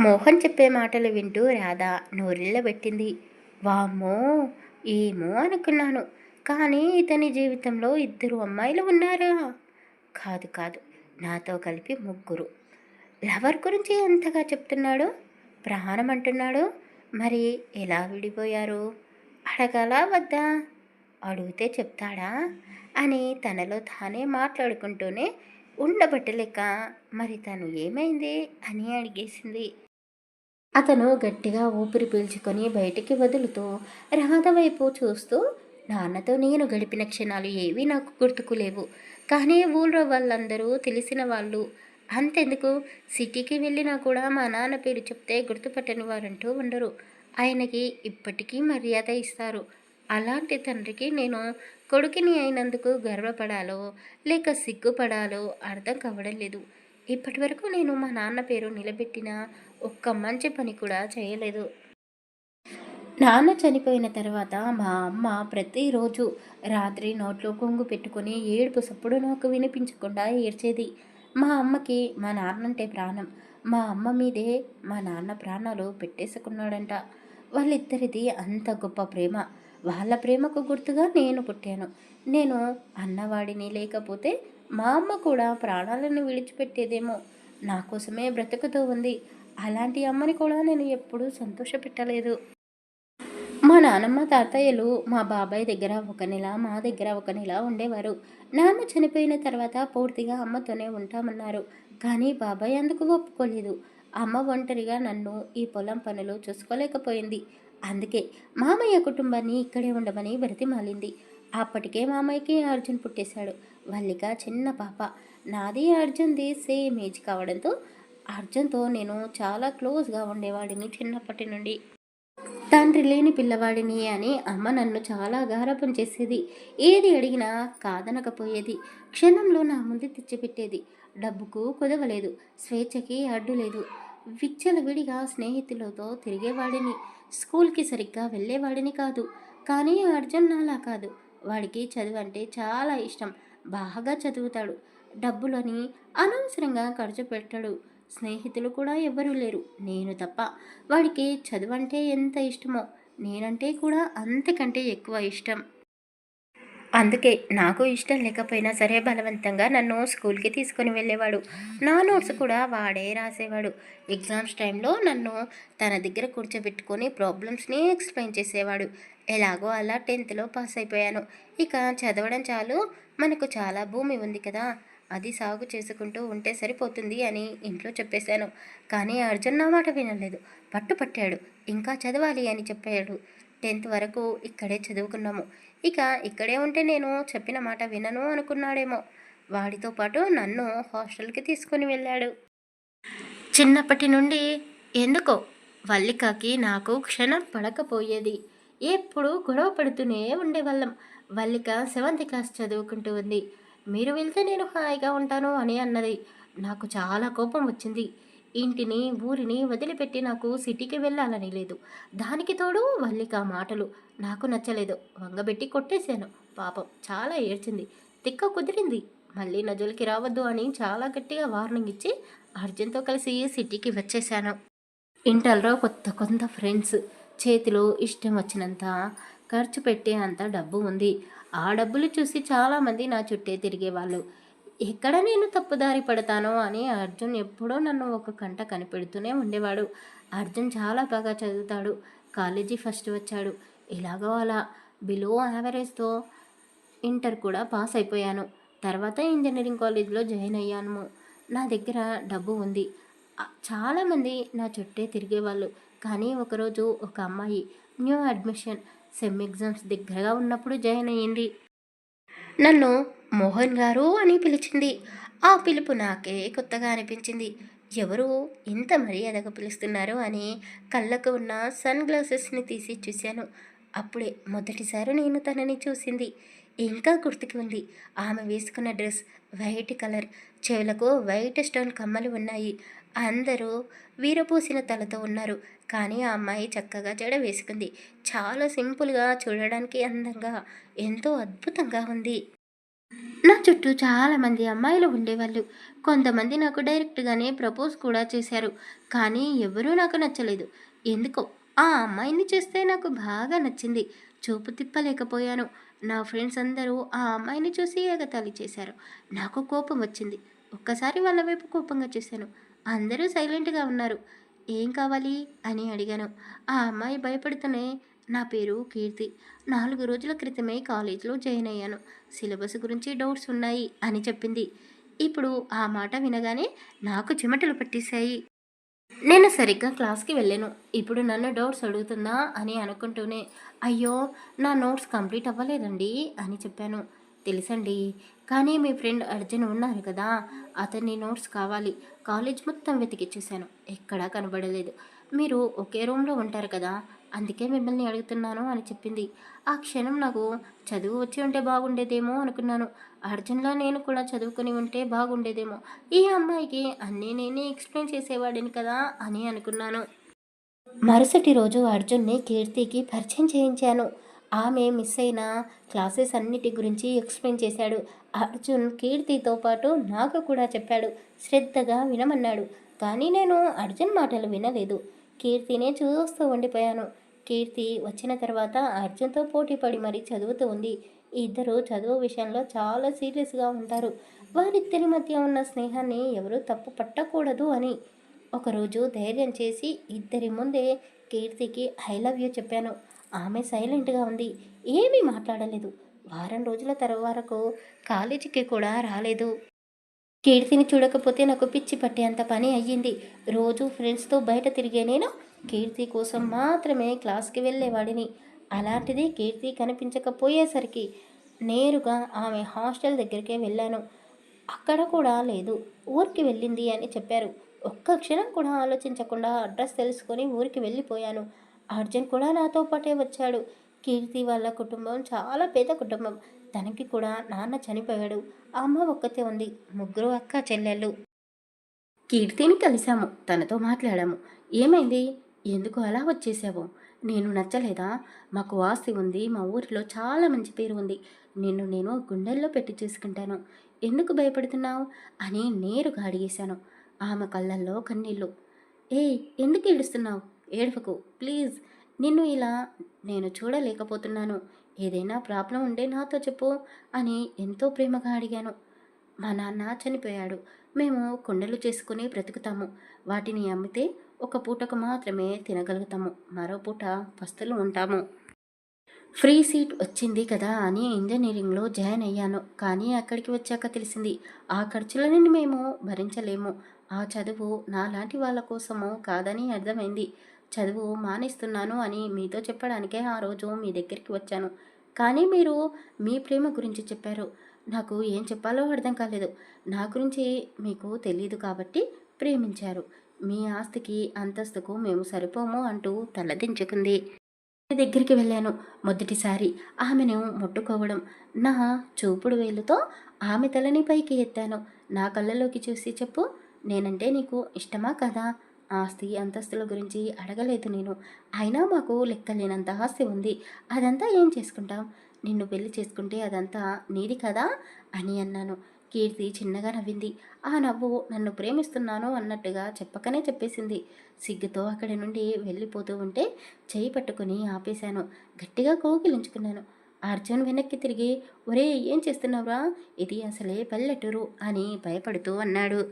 మోహన్ చెప్పే మాటలు వింటూ రాధ నోరిల్లబెట్టింది వామ్మో ఏమో అనుకున్నాను. కానీ ఇతని జీవితంలో ఇద్దరు అమ్మాయిలు ఉన్నారా? కాదు కాదు. నాతో కలిపి ముగ్గురు. లవర్ గురించి ఎంతగా చెప్తున్నాడు? ప్రాణం అంటున్నాడు? మరి ఎలా విడిపోయారు? అడగాలా వద్దా? అడిగితే చెప్తాడా? అని తనలో తానే మాట్లాడుకుంటూనే ఉండబట్టలేక మరి తను ఏమైంది? అని అడిగేసింది. అతను గట్టిగా ఊపిరి పీల్చుకొని బయటికి వదులుతూ రాధ వైపు చూస్తూ నాన్నతో నేను గడిపిన క్షణాలు ఏవి నాకు గుర్తుకు లేవు కానీ ఊళ్ళో వాళ్ళందరూ తెలిసిన వాళ్ళు. అంతెందుకు? సిటీకి వెళ్ళినా కూడా మా నాన్న పేరు చెప్తే గుర్తుపట్టని వారంటూ ఉండరు. ఆయనకి ఇప్పటికీ మర్యాద ఇస్తారు. అలాంటి తండ్రికి నేను కొడుకుని అయినందుకు గర్వపడాలో లేక సిగ్గుపడాలో అర్థం కావడం లేదు. ఇప్పటి వరకు నేను మా నాన్న పేరు నిలబెట్టిన ఒక్క మంచి పని కూడా చేయలేదు. నాన్న చనిపోయిన తర్వాత మా అమ్మ ప్రతిరోజు రాత్రి నోట్లో కొంగు పెట్టుకుని ఏడుపు సప్పుడు నాకు వినిపించకుండా ఏడ్చేది. మా అమ్మకి మా నాన్నంటే ప్రాణం. మా అమ్మ మీదే మా నాన్న ప్రాణాలు పెట్టేసుకున్నాడంట. వాళ్ళిద్దరిది అంత గొప్ప ప్రేమ. వాళ్ళ ప్రేమకు గుర్తుగా నేను పుట్టాను. నేను అన్నవాడిని లేకపోతే మా అమ్మ కూడా ప్రాణాలను విడిచిపెట్టేదేమో. నా కోసమే బ్రతుకుతూ ఉంది. అలాంటి అమ్మని కూడా నేను ఎప్పుడూ సంతోషపెట్టలేదు. మా నానమ్మ తాతయ్యలు మా బాబాయ్ దగ్గర ఒక నెల మా దగ్గర ఒక నెల ఉండేవారు. నాన్న చనిపోయిన తర్వాత పూర్తిగా అమ్మతోనే ఉంటామన్నారు. కానీ బాబాయ్ అందుకు ఒప్పుకోలేదు. అమ్మ ఒంటరిగా నన్ను ఈ పొలం పనులు చూసుకోలేకపోయింది. అందుకే మామయ్య కుటుంబాన్ని ఇక్కడే ఉండమని బ్రతిమాలింది. అప్పటికే మామయ్యకి అర్జున్ పుట్టేశాడు. వల్లిక చిన్న పాప. నాది అర్జున్ది సేమ్ ఏజ్ కావడంతో అర్జున్తో నేను చాలా క్లోజ్గా ఉండేవాడిని చిన్నప్పటి నుండి. తండ్రి లేని పిల్లవాడిని అని అమ్మ నన్ను చాలా గారాపం చేసేది. ఏది అడిగినా కాదనకపోయేది. క్షణంలో నా ముందు తెచ్చిపెట్టేది. డబ్బుకు కుదవలేదు. స్వేచ్ఛకి అడ్డు లేదు. విచ్చలవిడిగా స్నేహితులతో తిరిగేవాడిని. స్కూల్కి సరిగ్గా వెళ్ళేవాడిని కాదు. కానీ అర్జున్ నాలా కాదు. వాడికి చదువు అంటే చాలా ఇష్టం. బాగా చదువుతాడు. డబ్బులని అనవసరంగా ఖర్చు పెట్టాడు. స్నేహితులు కూడా ఎవ్వరూ లేరు. నేను తప్ప వాడికి చదువు అంటే ఎంత ఇష్టమో నేనంటే కూడా అంతకంటే ఎక్కువ ఇష్టం. అందుకే నాకు ఇష్టం లేకపోయినా సరే బలవంతంగా నన్ను స్కూల్కి తీసుకొని వెళ్ళేవాడు. నా నోట్స్ కూడా వాడే రాసేవాడు. ఎగ్జామ్స్ టైంలో నన్ను తన దగ్గర కూర్చోబెట్టుకొని ప్రాబ్లమ్స్ని ఎక్స్ప్లెయిన్ చేసేవాడు. ఎలాగో అలా టెన్త్లో పాస్ అయిపోయాను. ఇక చదవడం చాలు. మనకు చాలా భూమి ఉంది కదా. అది సాగు చేసుకుంటూ ఉంటే సరిపోతుంది అని ఇంట్లో చెప్పేశాను. కానీ అర్జున్ నా మాట వినలేదు. పట్టుపట్టాడు ఇంకా చదవాలి అని చెప్పాడు. టెన్త్ వరకు ఇక్కడే చదువుకున్నాము. ఇక ఇక్కడే ఉంటే నేను చెప్పిన మాట వినను అనుకున్నాడేమో. వాడితో పాటు నన్ను హాస్టల్కి తీసుకొని వెళ్ళాడు. చిన్నప్పటి నుండి ఎందుకో వల్లికకి నాకు క్షణం పడకపోయేది. ఎప్పుడు గొడవ పడుతూనే ఉండేవాళ్ళం. వల్లిక సెవెంత్ క్లాస్ చదువుకుంటూ ఉంది. మీరు వెళ్తే నేను హాయిగా ఉంటాను అని అన్నది. నాకు చాలా కోపం వచ్చింది. ఇంటిని ఊరిని వదిలిపెట్టి నాకు సిటీకి వెళ్ళాలని లేదు. దానికి తోడు వల్లిక మాటలు. నాకు నచ్చలేదు. వంగబెట్టి కొట్టేశాను. పాపం చాలా ఏడ్చింది. తిక్క కుదిరింది. మళ్ళీ నజులకి రావద్దు అని చాలా గట్టిగా వార్నింగ్ ఇచ్చి అర్జున్తో కలిసి సిటీకి వచ్చేసాను ఇంటర్లో కొత్త కొంత ఫ్రెండ్స్. చేతిలో ఇష్టం వచ్చినంత ఖర్చు పెట్టే అంత డబ్బు ఉంది. ఆ డబ్బులు చూసి చాలామంది నా చుట్టే తిరిగేవాళ్ళు. ఎక్కడ నేను తప్పుదారి పడతానో అని అర్జున్ ఎప్పుడో నన్ను ఒక కంట కనిపెడుతూనే ఉండేవాడు. అర్జున్ చాలా బాగా చదువుతాడు. కాలేజీ ఫస్ట్ వచ్చాడు. ఎలాగో అలా బిలో యావరేజ్తో ఇంటర్ కూడా పాస్ అయిపోయాను. తర్వాత ఇంజనీరింగ్ కాలేజ్లో జాయిన్ అయ్యాను. నా దగ్గర డబ్బు ఉంది. చాలామంది నా చుట్టే తిరిగేవాళ్ళు. కానీ ఒకరోజు ఒక అమ్మాయి న్యూ అడ్మిషన్ సెమ్ ఎగ్జామ్స్ దగ్గరగా ఉన్నప్పుడు జాయిన్ అయ్యింది. నన్ను మోహన్ గారు అని పిలిచింది. ఆ పిలుపు నాకే కొత్తగా అనిపించింది. ఎవరు ఇంత మర్యాదగా పిలుస్తున్నారు అని కళ్ళకు ఉన్న సన్ గ్లాసెస్ని తీసి చూశాను. అప్పుడే మొదటిసారి నేను తనని చూసింది. ఇంకా గుర్తుకి ఉంది. ఆమె వేసుకున్న డ్రెస్ వైట్ కలర్. చెవులకు వైట్ స్టోన్ కమ్మలు ఉన్నాయి. అందరూ వీరపూసిన తలతో ఉన్నారు. కానీ ఆ అమ్మాయి చక్కగా జడ వేసుకుంది. చాలా సింపుల్గా చూడడానికి అందంగా ఎంతో అద్భుతంగా ఉంది. నా చుట్టూ చాలామంది అమ్మాయిలు ఉండేవాళ్ళు. కొంతమంది నాకు డైరెక్ట్గానే ప్రపోజ్ కూడా చేశారు. కానీ ఎవరూ నాకు నచ్చలేదు. ఎందుకో ఆ అమ్మాయిని చూస్తే నాకు బాగా నచ్చింది. చూపు తిప్పలేకపోయాను. నా ఫ్రెండ్స్ అందరూ ఆ అమ్మాయిని చూసి ఎగతాళి చేశారు. నాకు కోపం వచ్చింది. ఒక్కసారి వాళ్ళ వైపు కోపంగా చూశాను. అందరూ సైలెంట్గా ఉన్నారు. ఏం కావాలి? అని అడిగాను. ఆ అమ్మాయి భయపడుతూనే నా పేరు కీర్తి. నాలుగు రోజుల క్రితమే కాలేజీలో జాయిన్ అయ్యాను. సిలబస్ గురించి డౌట్స్ ఉన్నాయి అని చెప్పింది. ఇప్పుడు ఆ మాట వినగానే నాకు చెమటలు పట్టేశాయి. నేను సరిగ్గా క్లాస్కి వెళ్ళాను. ఇప్పుడు నన్ను డౌట్స్ అడుగుతుందా అని అనుకుంటూనే అయ్యో నా నోట్స్ కంప్లీట్ అవ్వలేదండి అని చెప్పాను. తెలుసండి కానీ మీ ఫ్రెండ్ అర్జున్ ఉన్నారు కదా అతన్ని నోట్స్ కావాలి. కాలేజ్ మొత్తం వెతికిచ్చేసాను ఎక్కడా కనబడలేదు. మీరు ఒకే రూమ్లో ఉంటారు కదా అందుకే మిమ్మల్ని అడుగుతున్నాను అని చెప్పింది. ఆ క్షణం నాకు చదువు వచ్చి ఉంటే బాగుండేదేమో అనుకున్నాను. అర్జున్లో నేను కూడా చదువుకొని ఉంటే బాగుండేదేమో. ఈ అమ్మాయికి అన్నీ నేనే ఎక్స్ప్లెయిన్ చేసేవాడిని కదా అని అనుకున్నాను. మరుసటి రోజు అర్జున్ని కీర్తికి పరిచయం చేయించాను. ఆమె మిస్ అయిన క్లాసెస్ అన్నిటి గురించి ఎక్స్ప్లెయిన్ చేశాడు. అర్జున్ కీర్తితో పాటు నాకు కూడా చెప్పాడు. శ్రద్ధగా వినమన్నాడు. కానీ నేను అర్జున్ మాటలు వినలేదు. కీర్తినే చూస్తూ ఉండిపోయాను. కీర్తి వచ్చిన తర్వాత అర్జున్తో పోటీ పడి మరీ చదువుతూ ఉంది. ఇద్దరు చదువు విషయంలో చాలా సీరియస్గా ఉంటారు. వారిద్దరి మధ్య ఉన్న స్నేహాన్ని ఎవరూ తప్పు పట్టకూడదు అని ఒకరోజు ధైర్యం చేసి ఇద్దరి ముందే కీర్తికి ఐ లవ్ యూ చెప్పాను. ఆమె సైలెంట్గా ఉంది. ఏమీ మాట్లాడలేదు. వారం రోజుల తర్వాత కాలేజీకి కూడా రాలేదు. కీర్తిని చూడకపోతే నాకు పిచ్చి పట్టేంత పని అయ్యింది. రోజు ఫ్రెండ్స్తో బయట తిరిగే నేను కీర్తి కోసం మాత్రమే క్లాస్కి వెళ్ళేవాడిని. అలాంటిది కీర్తి కనిపించకపోయేసరికి నేరుగా ఆమె హాస్టల్ దగ్గరికే వెళ్ళాను. అక్కడ కూడా లేదు. ఊరికి వెళ్ళింది అని చెప్పారు. ఒక్క క్షణం కూడా ఆలోచించకుండా అడ్రస్ తెలుసుకొని ఊరికి వెళ్ళిపోయాను. అర్జున్ కూడా నాతో పాటే వచ్చాడు. కీర్తి వాళ్ళ కుటుంబం చాలా పేద కుటుంబం. తనకి కూడా నాన్న చనిపోయాడు. అమ్మ ఒక్కతే ఉంది. ముగ్గురు అక్క చెల్లెళ్ళు. కీర్తిని కలిశాము తనతో మాట్లాడాము. ఏమైంది? ఎందుకు అలా వచ్చేసావు? నేను నచ్చలేదా? మాకు ఆస్తి ఉంది. మా ఊరిలో చాలా మంచి పేరు ఉంది. నిన్ను నేను గుండెల్లో పెట్టి చూసుకుంటాను. ఎందుకు భయపడుతున్నావు? అని నేరుగా అడిగేశాను. ఆమె కళ్ళల్లో కన్నీళ్ళు ఏయ్ ఎందుకు ఏడుస్తున్నావు? ఏడవకు ప్లీజ్ నిన్ను ఇలా నేను చూడలేకపోతున్నాను. ఏదైనా ప్రాబ్లం ఉంటే నాతో చెప్పు అని ఎంతో ప్రేమగా అడిగాను. మా నాన్న చనిపోయాడు. మేము కుండలు చేసుకుని బ్రతుకుతాము. వాటిని అమ్మితే ఒక పూటకు మాత్రమే తినగలుగుతాము. మరో పూట పస్తులు ఉంటాము. ఫ్రీ సీట్ వచ్చింది కదా అని ఇంజనీరింగ్లో జాయిన్ అయ్యాను. కానీ అక్కడికి వచ్చాక తెలిసింది ఆ ఖర్చులని మేము భరించలేము. ఆ చదువు నాలాంటి వాళ్ళ కోసము కాదని అర్థమైంది. చదువు మానేస్తున్నాను అని మీతో చెప్పడానికే ఆ రోజు మీ దగ్గరికి వచ్చాను. కానీ మీరు మీ ప్రేమ గురించి చెప్పారు. నాకు ఏం చెప్పాలో అర్థం కాలేదు. నా గురించి మీకు తెలియదు కాబట్టి ప్రేమించారు. మీ ఆస్తికి అంతస్తుకు మేము సరిపోము అంటూ తలదించుకుంది. దగ్గరికి వెళ్ళాను మొదటిసారి. ఆమెను ముట్టుకోవడం నా చూపుడు వేలుతో ఆమె తలని పైకి ఎత్తాను. నా కళ్ళలోకి చూసి చెప్పు నేనంటే నీకు ఇష్టమా కదా? ఆస్తి అంతస్తుల గురించి అడగలేదు నేను. అయినా మాకు లెక్కలేనంత ఆస్తి ఉంది. అదంతా ఏం చేసుకుంటాం? నిన్ను పెళ్ళి చేసుకుంటే అదంతా నీది కదా? అని అన్నాను. కీర్తి చిన్నగా నవ్వింది. ఆ నవ్వు నన్ను ప్రేమిస్తున్నాను అన్నట్టుగా చెప్పకనే చెప్పేసింది. సిగ్గుతో అక్కడి నుండి వెళ్ళిపోతూ ఉంటే చేయి పట్టుకుని ఆపేశాను. గట్టిగా కోకిలించుకున్నాను. అర్జున్ వెనక్కి తిరిగి ఒరే ఏం చేస్తున్నావురా? ఇది అసలే పల్లెటూరు అని భయపడుతూ అన్నాడు.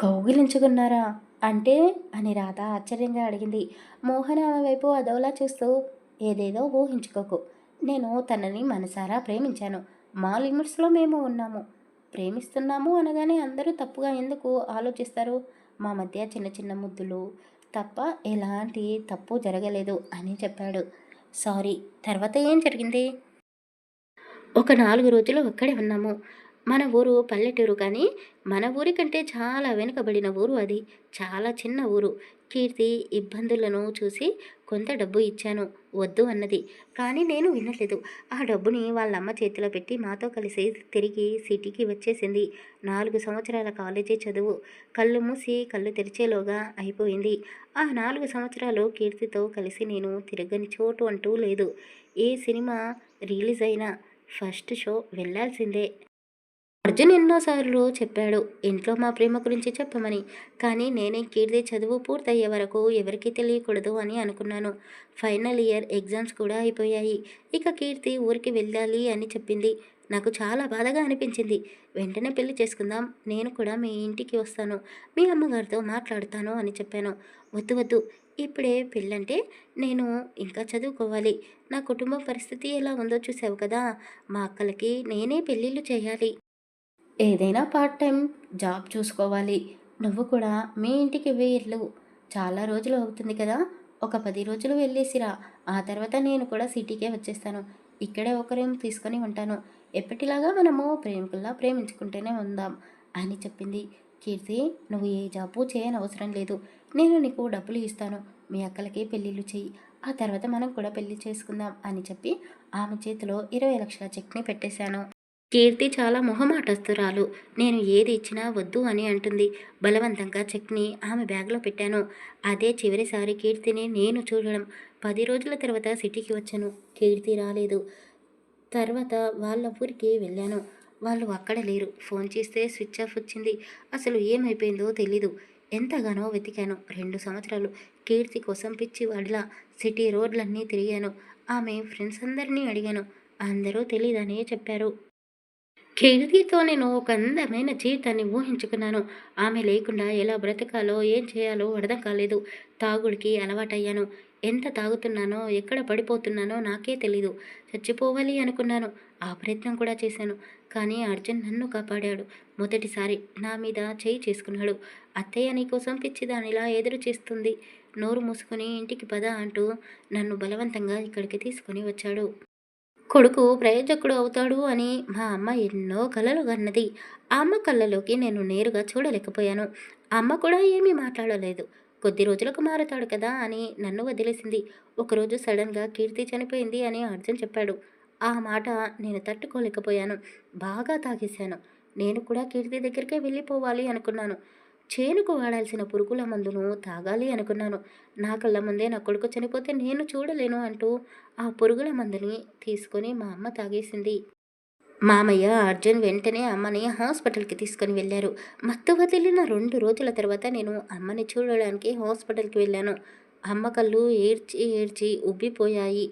కౌగిలించుకున్నారా అంటే? అని రాధ ఆశ్చర్యంగా అడిగింది. మోహన్ ఆమె వైపు అదోలా చూస్తూ ఏదేదో ఊహించుకోకు. నేను తనని మనసారా ప్రేమించాను. మా లిమిట్స్లో మేము ఉన్నాము. ప్రేమిస్తున్నాము అనగానే అందరూ తప్పుగా ఎందుకు ఆలోచిస్తారు? మా మధ్య చిన్న చిన్న ముద్దులు తప్ప ఎలాంటి తప్పు జరగలేదు అని చెప్పాడు. సారీ తర్వాత ఏం జరిగింది? ఒక నాలుగు రోజులు ఒక్కడే ఉన్నాము. మన ఊరు పల్లెటూరు కానీ మన ఊరి కంటే చాలా వెనుకబడిన ఊరు అది. చాలా చిన్న ఊరు. కీర్తి ఇబ్బందులను చూసి కొంత డబ్బు ఇచ్చాను. వద్దు అన్నది. కానీ నేను వినలేదు ఆ డబ్బుని వాళ్ళ అమ్మ చేతిలో పెట్టి మాతో కలిసి తిరిగి సిటీకి వచ్చేసింది. నాలుగు సంవత్సరాల కాలేజీ చదువు. కళ్ళు మూసి కళ్ళు తెరిచేలోగా అయిపోయింది. ఆ నాలుగు సంవత్సరాలు కీర్తితో కలిసి నేను తిరగని చోటు అంటూ లేదు. ఏ సినిమా రిలీజ్ అయినా ఫస్ట్ షో వెళ్ళాల్సిందే అర్జున్ ఎన్నోసార్లు చెప్పాడు ఇంట్లో మా ప్రేమ గురించి చెప్పమని. కానీ నేనే కీర్తి చదువు పూర్తయ్యే వరకు ఎవరికీ తెలియకూడదు అని అనుకున్నాను. ఫైనల్ ఇయర్ ఎగ్జామ్స్ కూడా అయిపోయాయి. ఇక కీర్తి ఊరికి వెళ్ళాలి అని చెప్పింది. నాకు చాలా బాధగా అనిపించింది. వెంటనే పెళ్ళి చేసుకుందాం. నేను కూడా మీ ఇంటికి వస్తాను. మీ అమ్మగారితో మాట్లాడతాను అని చెప్పాను. వద్దు వద్దు. ఇప్పుడే పెళ్ళంటే నేను ఇంకా చదువుకోవాలి. నా కుటుంబ పరిస్థితి ఎలా ఉందో చూసావు కదా. మా అక్కలకి నేనే పెళ్ళిళ్ళు చేయాలి. ఏదైనా పార్ట్ టైం జాబ్ చూసుకోవాలి. నువ్వు కూడా మీ ఇంటికి వెళ్ళు. చాలా రోజులు అవుతుంది కదా. ఒక పది రోజులు వెళ్ళేసిరా. ఆ తర్వాత నేను కూడా సిటీకే వచ్చేస్తాను. ఇక్కడే ఒక రూమ్ తీసుకొని ఉంటాను. ఎప్పటిలాగా మనము ప్రేమికుల్లా ప్రేమించుకుంటూనే ఉందాం అని చెప్పింది. కీర్తి నువ్వు ఏ జాబు చేయనవసరం లేదు. నేను నీకు డబ్బులు ఇస్తాను. మీ అక్కలకి పెళ్ళిళ్ళు చెయ్యి. ఆ తర్వాత మనం కూడా పెళ్ళి చేసుకుందాం అని చెప్పి ఆమె చేతిలో ఇరవై లక్షల చెక్ని పెట్టేశాను. కీర్తి చాలా మొహమాటస్తురాలు. నేను ఏది ఇచ్చినా వద్దు అని అంటుంది. బలవంతంగా చెక్ని ఆమె బ్యాగ్లో పెట్టాను. అదే చివరిసారి కీర్తిని నేను చూడడం. పది రోజుల తర్వాత సిటీకి వచ్చాను. కీర్తి రాలేదు. తర్వాత వాళ్ళ ఊరికి వెళ్ళాను. వాళ్ళు అక్కడ లేరు. ఫోన్ చేస్తే స్విచ్ ఆఫ్ వచ్చింది. అసలు ఏమైపోయిందో తెలీదు. ఎంతగానో వెతికాను. రెండు సంవత్సరాలు కీర్తి కోసం పిచ్చి వాడిలా సిటీ రోడ్లన్నీ తిరిగాను. ఆమె ఫ్రెండ్స్ అందరినీ అడిగాను. అందరూ తెలీదనే చెప్పారు. కీర్తితో నేను ఒక అందమైన జీవితాన్ని ఊహించుకున్నాను. ఆమె లేకుండా ఎలా బ్రతకాలో ఏం చేయాలో అర్థం కాలేదు. తాగుడికి అలవాటయ్యాను. ఎంత తాగుతున్నానో ఎక్కడ పడిపోతున్నానో నాకే తెలీదు. చచ్చిపోవాలి అనుకున్నాను. ఆ ప్రయత్నం కూడా చేశాను. కానీ అర్జున్ నన్ను కాపాడాడు. మొదటిసారి నా మీద చేయి చేసుకున్నాడు. అత్తయ్య నీకోసం పిచ్చిదానిలా ఎదురు చేస్తుంది. నోరు మూసుకుని ఇంటికి పద అంటూ నన్ను బలవంతంగా ఇక్కడికి తీసుకొని వచ్చాడు. కొడుకు ప్రయోజకుడు అవుతాడు అని మా అమ్మ ఎన్నో కలలు కన్నది. ఆ అమ్మ కళ్ళలోకి నేను నేరుగా చూడలేకపోయాను. అమ్మ కూడా ఏమీ మాట్లాడలేదు. కొద్ది రోజులకు మారుతాడు కదా అని నన్ను వదిలేసింది. ఒకరోజు సడన్గా కీర్తి చనిపోయింది అని అర్జున్ చెప్పాడు. ఆ మాట నేను తట్టుకోలేకపోయాను. బాగా తాగేశాను. నేను కూడా కీర్తి దగ్గరికే వెళ్ళిపోవాలి అనుకున్నాను. చేనుకు వాడాల్సిన పురుగుల మందును తాగాలి అనుకున్నాను. నా కళ్ళ ముందే నా కొడుకు చనిపోతే నేను చూడలేను అంటూ ఆ పురుగుల మందుని తీసుకొని మా అమ్మ తాగేసింది. మామయ్య అర్జున్ వెంటనే అమ్మని హాస్పిటల్కి తీసుకొని వెళ్ళారు. మత్తు వదిలిన రెండు రోజుల తర్వాత నేను అమ్మని చూడడానికి హాస్పిటల్కి వెళ్ళాను. అమ్మ కళ్ళు ఏడ్చి ఏడ్చి ఉబ్బిపోయాయి.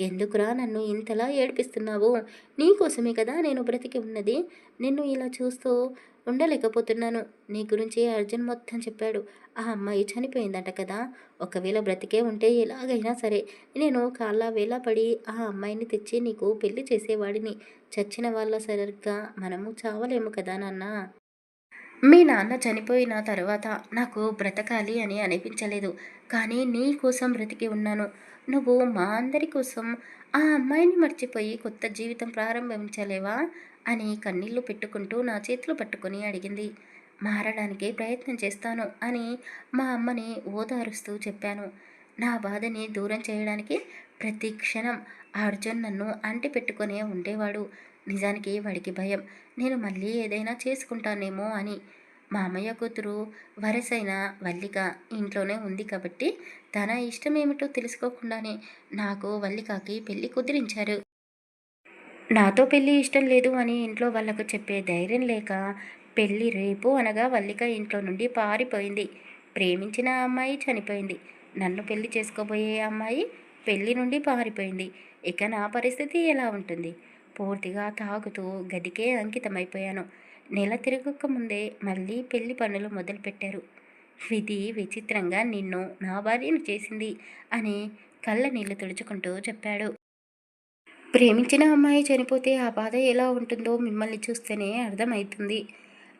ఎందుకురా నన్ను ఇంతలా ఏడిపిస్తున్నావు? నీకోసమే కదా నేను బ్రతికి ఉన్నది? నిన్ను ఇలా చూస్తూ ఉండలేకపోతున్నాను. నీ గురించి అర్జున్ మొత్తం చెప్పాడు. ఆ అమ్మాయి చనిపోయిందట కదా. ఒకవేళ బ్రతికే ఉంటే ఎలాగైనా సరే. నేను కాళ్ళ వేళ పడి ఆ అమ్మాయిని తెచ్చి నీకు పెళ్ళి చేసేవాడిని. చచ్చిన వాళ్ళ సరిగ్గా మనము చావలేము కదా నాన్న. మీ నాన్న చనిపోయిన తర్వాత నాకు బ్రతకాలి అని అనిపించలేదు. కానీ నీ కోసం బ్రతికి ఉన్నాను. నువ్వు మా అందరి కోసం ఆ అమ్మాయిని మర్చిపోయి కొత్త జీవితం ప్రారంభించలేవా? అని కన్నీళ్ళు పెట్టుకుంటూ నా చేతులు పట్టుకొని అడిగింది. మారడానికి ప్రయత్నం చేస్తాను అని మా అమ్మని ఓదారుస్తూ చెప్పాను. నా బాధని దూరం చేయడానికి ప్రతి క్షణం అర్జున్ నన్ను అంటి పెట్టుకునే ఉండేవాడు. నిజానికి వాడికి భయం. నేను మళ్ళీ ఏదైనా చేసుకుంటానేమో అని. మా అమ్మయ్య కూతురు వరసైన వల్లిక ఇంట్లోనే ఉంది కాబట్టి తన ఇష్టం ఏమిటో తెలుసుకోకుండానే నాకు వల్లికకి పెళ్ళి కుదిరించారు. నాతో పెళ్ళి ఇష్టం లేదు అని ఇంట్లో వాళ్ళకు చెప్పే ధైర్యం లేక పెళ్ళి రేపు అనగా వల్లిక ఇంట్లో నుండి పారిపోయింది. ప్రేమించిన అమ్మాయి చనిపోయింది. నన్ను పెళ్ళి చేసుకోబోయే అమ్మాయి పెళ్ళి నుండి పారిపోయింది. ఇక నా పరిస్థితి ఎలా ఉంటుంది? పూర్తిగా తాగుతూ గదికే అంకితమైపోయాను. నెల తిరగక ముందే మళ్ళీ పెళ్ళి పనులు మొదలుపెట్టారు. విధి విచిత్రంగా నిన్ను నా భార్యను చేసింది అని కళ్ళ నీళ్ళు తుడుచుకుంటూ చెప్పాడు. ప్రేమించిన అమ్మాయి చనిపోతే ఆ బాధ ఎలా ఉంటుందో మిమ్మల్ని చూస్తేనే అర్థమవుతుంది.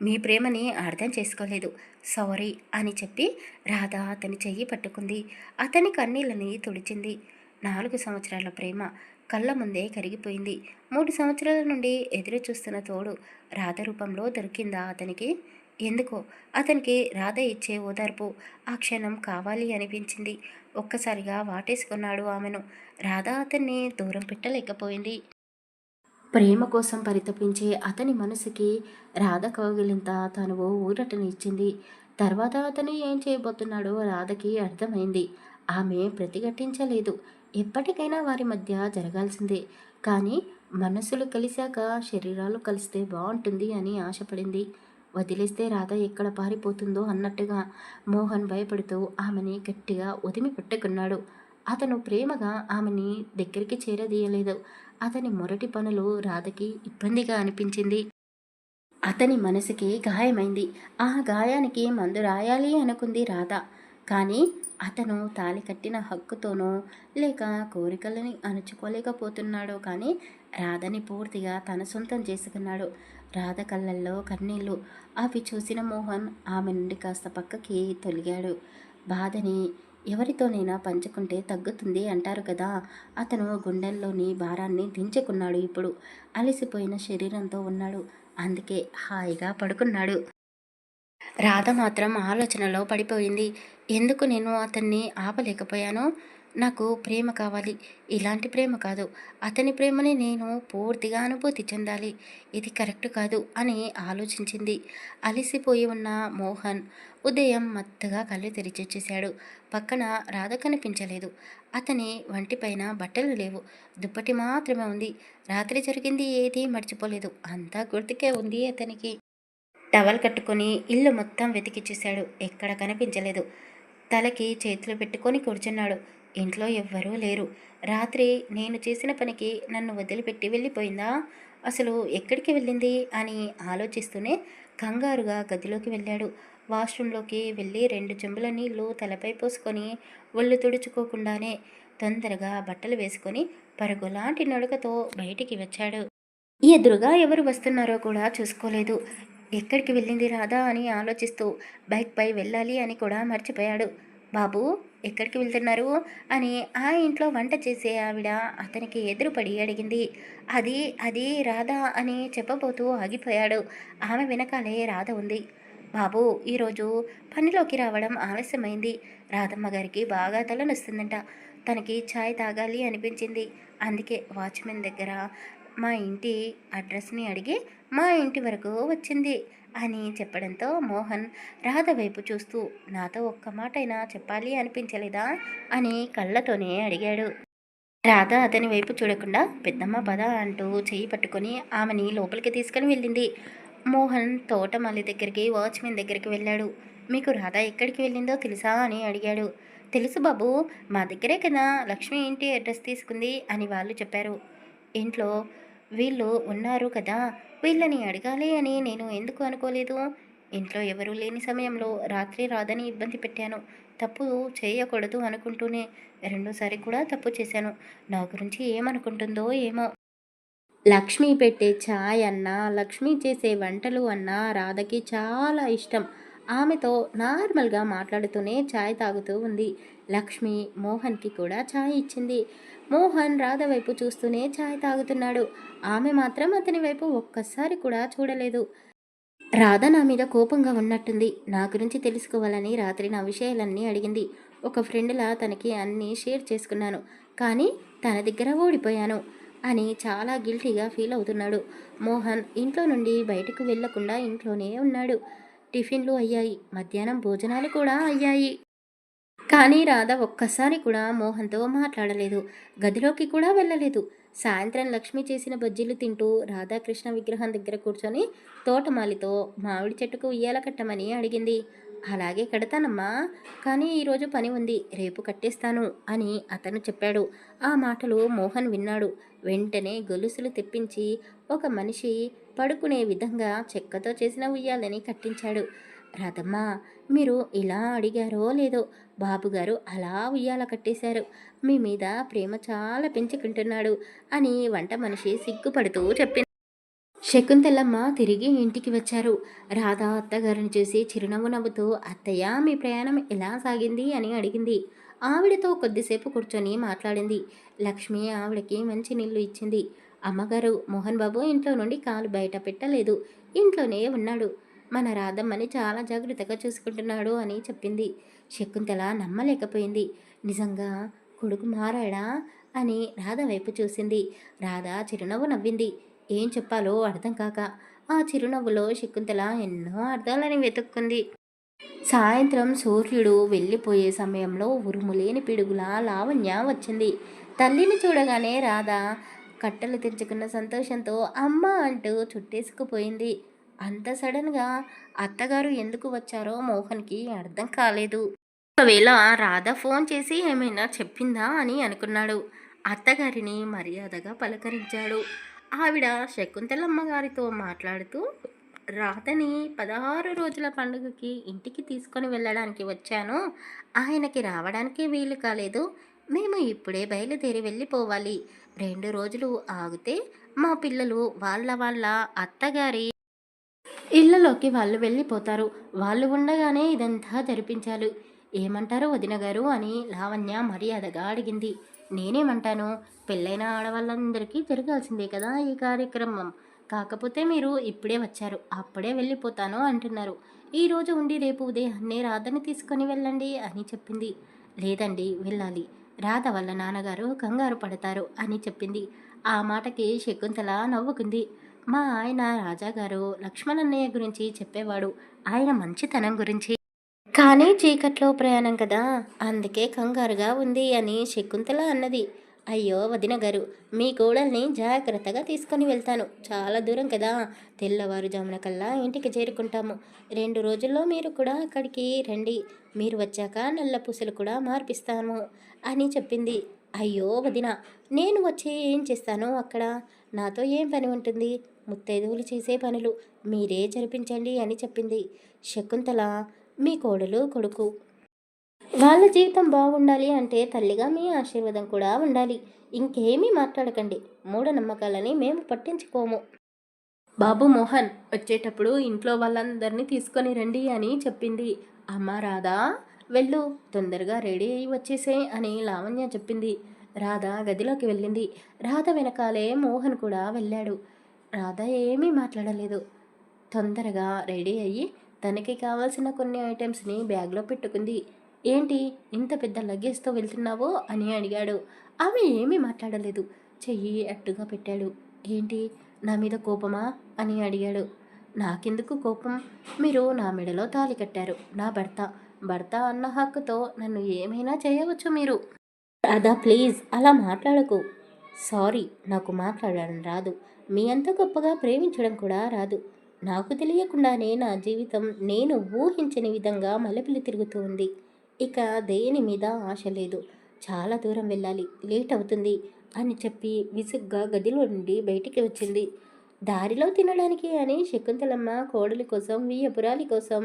మీ ప్రేమని అర్థం చేసుకోలేదు. సారీ అని చెప్పి రాధ అతని చెయ్యి పట్టుకుంది. అతని కన్నీళ్ళని తుడిచింది. నాలుగు సంవత్సరాల ప్రేమ కళ్ళ ముందే కరిగిపోయింది. మూడు సంవత్సరాల నుండి ఎదురు చూస్తున్న తోడు రాధ రూపంలో దొరికిందా అతనికి? ఎందుకో? అతనికి రాధ ఇచ్చే ఓదార్పు ఆ క్షణం కావాలి అనిపించింది. ఒక్కసారిగా వాటేసుకున్నాడు ఆమెను. రాధ అతన్ని దూరం పెట్టలేకపోయింది. ప్రేమ కోసం పరితపించే అతని మనసుకి రాధ కౌగిలింత తను ఊరటనిచ్చింది తర్వాత అతను ఏం చేయబోతున్నాడో రాధకి అర్థమైంది. ఆమె ప్రతిఘటించలేదు. ఎప్పటికైనా వారి మధ్య జరగాల్సిందే. కానీ మనసులు కలిశాక శరీరాలు కలిస్తే బాగుంటుంది అని ఆశపడింది. వదిలేస్తే రాధ ఎక్కడ పారిపోతుందో అన్నట్టుగా మోహన్ భయపడుతూ ఆమెని గట్టిగా ఉదిమి పెట్టుకున్నాడు. అతను ప్రేమగా ఆమెని దగ్గరికి చేరదీయలేదు. అతని మొరటి పనులు రాధకి ఇబ్బందిగా అనిపించింది. అతని మనసుకి గాయమైంది. ఆ గాయానికి మందు రాయాలి అనుకుంది రాధ. కానీ అతను తాలి కట్టిన హక్కుతోనో లేక కోరికలని అణుచుకోలేకపోతున్నాడో కానీ రాధని పూర్తిగా తన సొంతం చేసుకున్నాడు. రాధ కళ్ళల్లో కన్నీళ్ళు అవి చూసిన మోహన్ ఆమె నుండి కాస్త పక్కకి తొలిగాడు. బాధని ఎవరితోనైనా పంచుకుంటే తగ్గుతుంది అంటారు కదా. అతను గుండెల్లోని భారాన్ని దించుకున్నాడు ఇప్పుడు. అలసిపోయిన శరీరంతో ఉన్నాడు. అందుకే హాయిగా పడుకున్నాడు. రాధ మాత్రం ఆలోచనలో పడిపోయింది. ఎందుకు నేను అతన్ని ఆపలేకపోయానో? నాకు ప్రేమ కావాలి. ఇలాంటి ప్రేమ కాదు. అతని ప్రేమని నేను పూర్తిగా అనుభూతి చెందాలి. ఇది కరెక్ట్ కాదు అని ఆలోచించింది. అలసిపోయి ఉన్న మోహన్ ఉదయం మత్తుగా కళ్ళు తెరిచొచ్చేశాడు పక్కన రాధ కనిపించలేదు. అతని వంటిపైన బట్టలు లేవు. దుప్పటి మాత్రమే ఉంది. రాత్రి జరిగింది ఏదీ మర్చిపోలేదు. అంతా గుర్తుకే ఉంది అతనికి. టవల్ కట్టుకొని ఇల్లు మొత్తం వెతికి చూశాడు. ఎక్కడ కనిపించలేదు. తలకి చేతులు పెట్టుకొని కూర్చున్నాడు. ఇంట్లో ఎవ్వరూ లేరు. రాత్రి నేను చేసిన పనికి నన్ను వదిలిపెట్టి వెళ్ళిపోయిందా? అసలు ఎక్కడికి వెళ్ళింది? అని ఆలోచిస్తూనే కంగారుగా గదిలోకి వెళ్ళాడు. వాష్రూంలోకి వెళ్ళి రెండు చెంబుల నీళ్ళు తలపై పోసుకొని ఒళ్ళు తుడుచుకోకుండానే తొందరగా బట్టలు వేసుకొని పరుగులాంటి నడుకతో బయటికి వచ్చాడు. ఎదురుగా ఎవరు వస్తున్నారో కూడా చూసుకోలేదు. ఎక్కడికి వెళ్ళింది రాదా అని ఆలోచిస్తూ బైక్పై వెళ్ళాలి అని కూడా మర్చిపోయాడు. బాబు ఎక్కడికి వెళ్తున్నారు? అని ఆ ఇంట్లో వంట చేసే ఆవిడ అతనికి ఎదురుపడి అడిగింది. అది అది రాధా అని చెప్పబోతూ ఆగిపోయాడు. ఆమె వెనకాలే రాధ ఉంది. బాబు ఈరోజు పనిలోకి రావడం ఆలస్యమైంది. రాధమ్మ గారికి బాగా తలనొస్తుందంట. తనకి ఛాయ్ తాగాలి అనిపించింది. అందుకే వాచ్మెన్ దగ్గర మా ఇంటి అడ్రస్ని అడిగి మా ఇంటి వరకు వచ్చింది. అని చెప్పడంతో మోహన్ రాధ వైపు చూస్తూ నాతో ఒక్క మాటైనా చెప్పాలి అనిపించలేదా? అని కళ్ళతోనే అడిగాడు. రాధ అతని వైపు చూడకుండా పెద్దమ్మ పద అంటూ చేయి పట్టుకొని ఆమెని లోపలికి తీసుకుని వెళ్ళింది. మోహన్ తోటమల్లి దగ్గరికి వాచ్మెన్ దగ్గరికి వెళ్ళాడు. మీకు రాధ ఎక్కడికి వెళ్ళిందో తెలుసా? అని అడిగాడు. తెలుసు బాబు మా దగ్గరే కదా లక్ష్మి ఇంటి అడ్రస్ తీసుకుంది అని వాళ్ళు చెప్పారు. ఇంట్లో వీళ్ళు ఉన్నారు కదా వీళ్ళని అడగాలి అని నేను ఎందుకు అనుకోలేదు? ఇంట్లో ఎవరూ లేని సమయంలో రాత్రి రాదని ఇబ్బంది పెట్టాను. తప్పు చేయకూడదు అనుకుంటూనే రెండోసారి కూడా తప్పు చేశాను. నా గురించి ఏమనుకుంటుందో ఏమో. లక్ష్మి పెట్టే ఛాయ్ అన్నా లక్ష్మి చేసే వంటలు అన్నా రాధకి చాలా ఇష్టం. ఆమెతో నార్మల్గా మాట్లాడుతూనే ఛాయ్ తాగుతూ ఉంది. లక్ష్మి మోహన్కి కూడా ఛాయ్ ఇచ్చింది. మోహన్ రాధ వైపు చూస్తూనే ఛాయ్ తాగుతున్నాడు. ఆమె మాత్రం అతని వైపు ఒక్కసారి కూడా చూడలేదు. రాధ నా మీద కోపంగా ఉన్నట్టుంది. నా గురించి తెలుసుకోవాలని రాత్రి నా విషయాలన్నీ అడిగింది. ఒక ఫ్రెండ్లా తనకి అన్నీ షేర్ చేసుకున్నాను. కానీ తన దగ్గర ఓడిపోయాను అని చాలా గిల్టీగా ఫీల్ అవుతున్నాడు. మోహన్ ఇంట్లో నుండి బయటకు వెళ్ళకుండా ఇంట్లోనే ఉన్నాడు. టిఫిన్లు అయ్యాయి. మధ్యాహ్నం భోజనాలు కూడా అయ్యాయి. కానీ రాధ ఒక్కసారి కూడా మోహన్తో మాట్లాడలేదు. గదిలోకి కూడా వెళ్ళలేదు. సాయంత్రం లక్ష్మి చేసిన బజ్జీలు తింటూ రాధాకృష్ణ విగ్రహం దగ్గర కూర్చొని తోటమాలితో మామిడి చెట్టుకు ఉయ్యాల కట్టమని అడిగింది. అలాగే కడతానమ్మా కానీ ఈరోజు పని ఉంది రేపు కట్టేస్తాను అని అతను చెప్పాడు. ఆ మాటలు మోహన్ విన్నాడు. వెంటనే గొలుసులు తెప్పించి ఒక మనిషి పడుకునే విధంగా చెక్కతో చేసిన ఉయ్యాలని కట్టించాడు. రాధమ్మ మీరు ఇలా అడిగారో లేదో బాబుగారు అలా ఉయ్యాల కట్టేశారు. మీ మీద ప్రేమ చాలా పెంచుకుంటున్నాడు అని వంట మనిషి సిగ్గుపడుతూ చెప్పింది. శకుంతలమ్మ తిరిగి ఇంటికి వచ్చారు. రాధా అత్తగారిని చూసి చిరునవ్వు నవ్వుతూ అత్తయ్య మీ ప్రయాణం ఎలా సాగింది? అని అడిగింది. ఆవిడతో కొద్దిసేపు కూర్చొని మాట్లాడింది. లక్ష్మి ఆవిడకి మంచి నీళ్ళు ఇచ్చింది. అమ్మగారు మోహన్ బాబు ఇంట్లో నుండి కాలు బయట పెట్టలేదు. ఇంట్లోనే ఉన్నాడు. మన రాధమ్మని చాలా జాగ్రత్తగా చూసుకుంటున్నాడు అని చెప్పింది. శకుంతల నమ్మలేకపోయింది. నిజంగా కొడుకు మారాడా అని రాధ వైపు చూసింది. రాధ చిరునవ్వు నవ్వింది. ఏం చెప్పాలో అర్థం కాక ఆ చిరునవ్వులో శకుంతల ఎన్నో అర్థాలని వెతుక్కుంది. సాయంత్రం సూర్యుడు వెళ్ళిపోయే సమయంలో ఉరుములేని పిడుగులా లావణ్య వచ్చింది. తల్లిని చూడగానే రాధ కట్టెలు తెరుచుకున్న సంతోషంతో అమ్మ అంటూ చుట్టేసుకుపోయింది. అంత సడన్గా అత్తగారు ఎందుకు వచ్చారో మోహన్కి అర్థం కాలేదు. ఒకవేళ రాధ ఫోన్ చేసి ఏమైనా చెప్పిందా అని అనుకున్నాడు. అత్తగారిని మర్యాదగా పలకరించాడు. ఆవిడ శకుంతలమ్మ గారితో మాట్లాడుతూ రాధని పదహారు రోజుల పండుగకి ఇంటికి తీసుకొని వెళ్ళడానికి వచ్చాను. ఆయనకి రావడానికి వీలు కాలేదు. మేము ఇప్పుడే బయలుదేరి వెళ్ళిపోవాలి. రెండు రోజులు ఆగితే మా పిల్లలు వాళ్ళ వాళ్ళ అత్తగారి ఇళ్ళలోకి వాళ్ళు వెళ్ళిపోతారు. వాళ్ళు ఉండగానే ఇదంతా జరిపించారు. ఏమంటారు వదిన గారు అని లావణ్య మర్యాదగా అడిగింది. నేనేమంటాను? పెళ్ళైన ఆడవాళ్ళందరికీ జరగాల్సిందే కదా ఈ కార్యక్రమం. కాకపోతే మీరు ఇప్పుడే వచ్చారు. అప్పుడే వెళ్ళిపోతాను అంటున్నారు. ఈరోజు ఉండి రేపు ఉదయాన్నే రాధని తీసుకొని వెళ్ళండి అని చెప్పింది. లేదండి వెళ్ళాలి. రాధ వాళ్ళ నాన్నగారు కంగారు పడతారు అని చెప్పింది. ఆ మాటకి శకుంతల నవ్వుకుంది. మా ఆయన రాజాగారు లక్ష్మణన్నయ్య గురించి చెప్పేవాడు. ఆయన మంచితనం గురించి. కానీ చీకట్లో ప్రయాణం కదా అందుకే కంగారుగా ఉంది అని శకుంతల అన్నది. అయ్యో వదిన గారు మీ కోడల్ని జాగ్రత్తగా తీసుకొని వెళ్తాను. చాలా దూరం కదా తెల్లవారుజామున కల్లా ఇంటికి చేరుకుంటాము. రెండు రోజుల్లో మీరు కూడా అక్కడికి రండి. మీరు వచ్చాక నల్ల పూసలు కూడా మార్పిస్తాము అని చెప్పింది. అయ్యో వదిన నేను వచ్చి ఏం చేస్తాను అక్కడ? నాతో ఏం పని ఉంటుంది? ముత్తైదువులు చేసే పనులు మీరే జరిపించండి అని చెప్పింది శకుంతల మీ కోడలు కొడుకు. వాళ్ళ జీవితం బాగుండాలి అంటే తల్లిగా మీ ఆశీర్వాదం కూడా ఉండాలి. ఇంకేమీ మాట్లాడకండి. మూఢనమ్మకాలని మేము పట్టించుకోము. బాబు మోహన్ వచ్చేటప్పుడు ఇంట్లో వాళ్ళందరినీ తీసుకొని రండి అని చెప్పింది. అమ్మ రాధా వెళ్ళు తొందరగా రెడీ అయ్యి వచ్చేసే అని లావణ్య చెప్పింది. రాధ గదిలోకి వెళ్ళింది. రాధ వెనకాలే మోహన్ కూడా వెళ్ళాడు. రాధ ఏమీ మాట్లాడలేదు. తొందరగా రెడీ అయ్యి తనకి కావాల్సిన కొన్ని ఐటమ్స్ని బ్యాగ్లో పెట్టుకుంది. ఏంటి ఇంత పెద్ద లగేజ్తో వెళ్తున్నావో? అని అడిగాడు. ఆమె ఏమీ మాట్లాడలేదు. చెయ్యి అట్టుగా పెట్టాడు. ఏంటి నా మీద కోపమా? అని అడిగాడు. నాకెందుకు కోపం? మీరు నా మెడలో తాళి కట్టారు. నా భర్త. భర్త అన్న హక్కుతో నన్ను ఏమైనా చేయవచ్చు మీరు. రాధా ప్లీజ్ అలా మాట్లాడకు. సారీ నాకు మాట్లాడడం రాదు. మీ అంత గొప్పగా ప్రేమించడం కూడా రాదు. నాకు తెలియకుండానే నా జీవితం నేను ఊహించని విధంగా మలపిలి తిరుగుతూ ఉంది. ఇక దేని మీద ఆశ లేదు. చాలా దూరం వెళ్ళాలి. లేట్ అవుతుంది అని చెప్పి విసుగ్గా గదిలో నుండి బయటికి వచ్చింది. దారిలో తినడానికి అని శకుంతలమ్మ కోడలి కోసం వియ్యపురాలి కోసం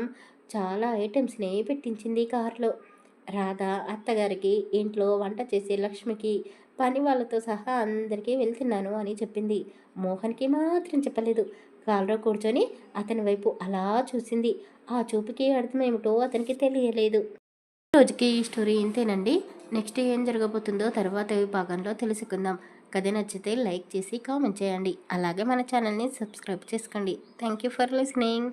చాలా ఐటమ్స్ని పెట్టించింది కారులో. రాధ అత్తగారికి ఇంట్లో వంట చేసే లక్ష్మికి పని వాళ్ళతో సహా అందరికీ వెళ్తున్నాను అని చెప్పింది. మోహన్కి మాత్రం చెప్పలేదు. కారులో కూర్చొని అతని వైపు అలా చూసింది. ఆ చూపుకి అర్థమేమిటో అతనికి తెలియలేదు. రోజుకి ఈ స్టోరీ ఇంతేనండి. నెక్స్ట్ ఏం జరగబోతుందో తర్వాత భాగంలో తెలుసుకుందాం. కథ నచ్చితే లైక్ చేసి కామెంట్ చేయండి. అలాగే మన ఛానల్ని సబ్స్క్రైబ్ చేసుకోండి. Thank you for listening.